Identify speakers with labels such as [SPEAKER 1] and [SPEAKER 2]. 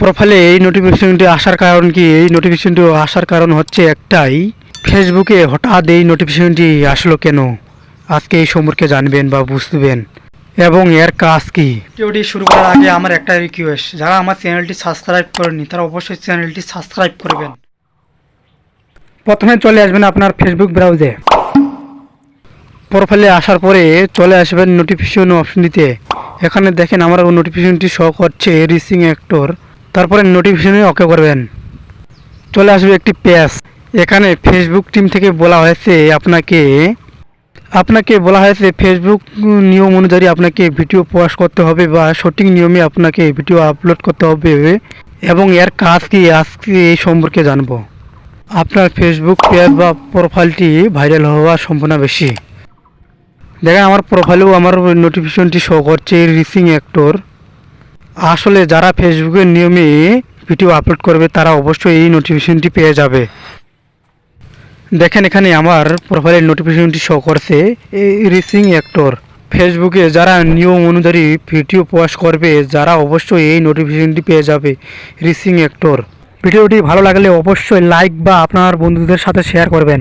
[SPEAKER 1] প্রোফাইলে এই নোটিফিকেশনটি আসার কারণ কি? এই নোটিফিকেশনটি আসার কারণ হচ্ছে একটাই ফেসবুকে হঠাৎ এই নোটিফিকেশনটি আসলো কেন? আজকে এই সম্পর্কে জানবেন বা বুঝবেন। এবং এর কাজ কি? ভিডিওটি শুরু করার আগে আমার একটা রিকোয়েস্ট যারা আমার চ্যানেলটি সাবস্ক্রাইব করেনি তারা অবশ্যই চ্যানেলটি সাবস্ক্রাইব করবেন। প্রথমে চলে আসবেন আপনার ফেসবুক ব্রাউজে প্রোফাইলে আসার পরে চলে আসবেন নোটিফিকেশন অপশনটিতে এখানে দেখেন আমার নোটিফিকেশনটি শো করছে রিসিং অ্যাক্টর তারপরে নোটিফিকেশনে ওকে করবেন। চলে আসবে একটি পেজ এখানে ফেসবুক টিম থেকে বলা হয়েছে আপনাকে আপনাকে বলা হয়েছে ফেসবুক নিয়ম অনুযায়ী আপনাকে ভিডিও পোস্ট করতে হবে বা সঠিক নিয়মে আপনাকে ভিডিও আপলোড করতে হবে এবং এর কাজ কি আজকে এই সম্পর্কে জানব। আপনার ফেসবুক পেজ বা প্রোফাইলটি ভাইরাল হওয়ার সম্ভাবনা বেশি। দেখেন, আমার প্রোফাইলেও আমার নোটিফিকেশনটি শো করছে রিসিং অ্যাক্টর আসলে যারা ফেসবুকের নিয়মে ভিডিও আপলোড করবে, তারা অবশ্যই এই নোটিফিকেশনটি পেয়ে যাবে। দেখেন এখানে আমার প্রোফাইলের নোটিফিকেশনটি শো করছে রিসিং অ্যাক্টর ফেসবুকে যারা নিয়ম অনুযায়ী ভিডিও পোস্ট করবে, যারা অবশ্যই এই নোটিফিকেশনটি পেয়ে যাবে রিসিং অ্যাক্টর ভিডিওটি ভালো লাগলে অবশ্যই লাইক বা আপনার বন্ধুদের সাথে শেয়ার করবেন।